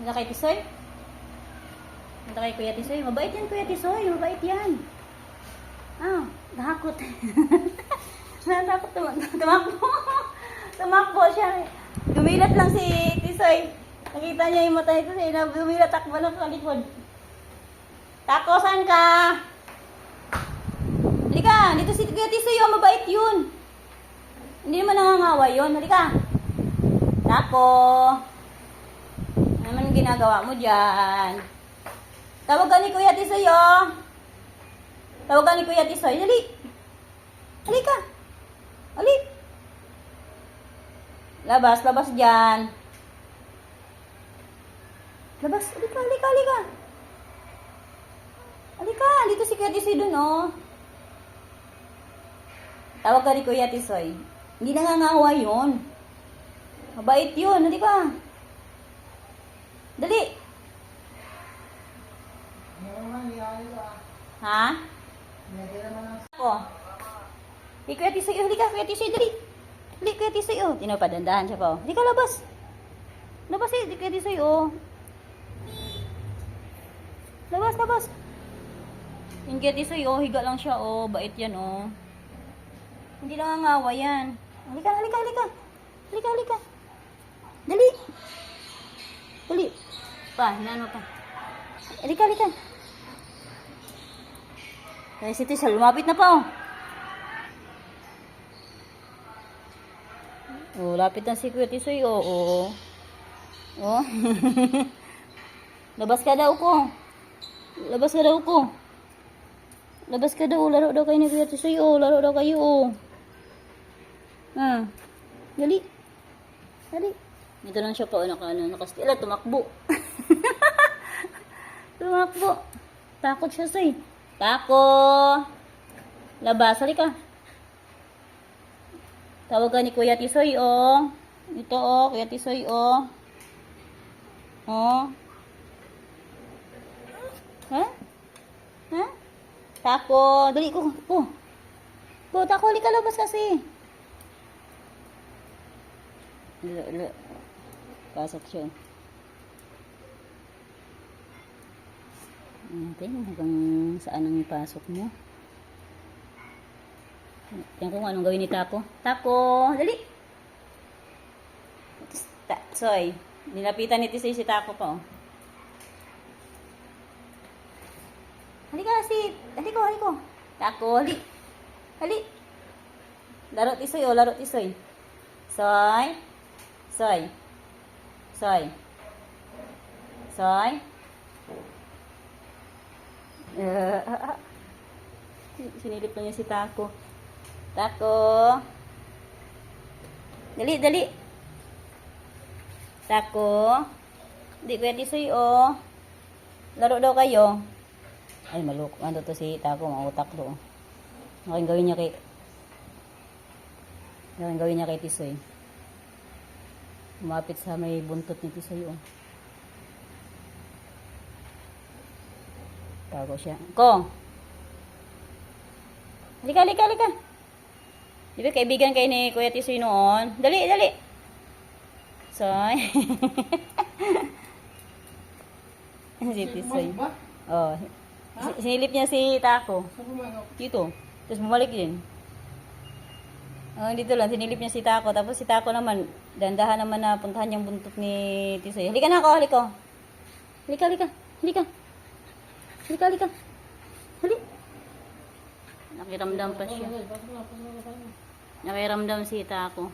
Nanda kay Tisoy? Nanda kay Kuya Tisoy? Mabait yan Kuya Tisoy, mabait yan. Ah, nakakot. Natakot tumak tumakbo. tumakbo siya. Dumilat lang si Tisoy. Nakita niya yung mata ni Tisoy na dumilat takbo lang sa likod. Tako, saan ka? Halika, dito si Kuya Tisoy, oh, mabait yun. Hindi naman nangangawa yun. Halika. Tako. Ano naman ang ginagawa mo dyan? Tawagan ni Kuya Tisoy, oh. Tawagan ni Kuya Tisoy. Dali. Halika. Ali. Labas, labas dyan. Labas. Halika, halika, halika. Halika, dito si Kuya Tisoy dun, oh. Tawag ka ni Kuya Tisoy. Hindi nangangawa yun. Mabait yun. Halika. Dali. Ha? Ako. Hey, Kuya Tisoy, oh, halika, Kuya Tisoy, dali. Dali, Kuya Tisoy, oh. Tinapadandahan siya pa, oh. Halika, labas. Labas, eh, Kuya Tisoy, oh. Labas, labas. Yung Kuya Tisoy, oh, higa lang siya, oh. Bait yan, oh. Hindi lang ang awa yan. Halika, halika, halika. Halika, halika. Dali. Dali. Pa, hinano pa. Halika, halika. Ay, si Tisa, lumapit na pa, oh. Oh, lapit na si Kuya Tisoy, oh, oh. Oh. Labas ka daw ko. Labas ka daw ko. Labas ka daw, laro daw kayo ni Kuya Tisoy, oh. Laro daw kayo, oh. Ah. Dali. Dali. Dito lang siya pa, naka, ano, nakastila, tumakbo. tumakbo. Takot siya, say. Tako. Labas, halika. Tawagan ni Kuya Tisoy, oh. Ito, oh, Kuya Tisoy, oh. Oh. Ha? Ha? Tako. Dali ko. Po. Po, tako, halika labas kasi. Lo, lo. Pasok siya. Natin hanggang saan ang pasok mo. Yan kung anong gawin ni Tako. Tako! Dali! Ta Soy, nilapitan ni Tisoy si Tako pa. Oh. Halika si... Haliko, haliko. Tako, hali. Hali. Laro Tisoy, oh. Laro Tisoy. Soy. Soy. Soy. Soy. Uh, sinilip lang niya si Tako. Tako. Dali, dali. Tako. Di kuya tisoy, oh. Laro daw kayo. Ay, maluk. Ano to si Tako, mautak do. Ano kayong gawin niya kay... Ano gawin niya kay Tisoy? Umapit sa may buntot ni Tisoy, oh. Tago siya. Ko! Halika, halika, halika. Di ba kaibigan kayo ni Kuya Tisoy noon? Dali, dali. Soy. si Tisoy. Oh. Si- Sinilip niya si Taco. Dito. Tapos bumalik din. Oh, dito lang. Sinilip niya si Taco. Tapos si Taco naman, dandahan naman na puntahan yung buntot ni Tisoy. Halika na ako, halika. Halika, halika. Halika. Halika, halika. Hali. Nakiramdam pa siya. Nakiramdam si Taco.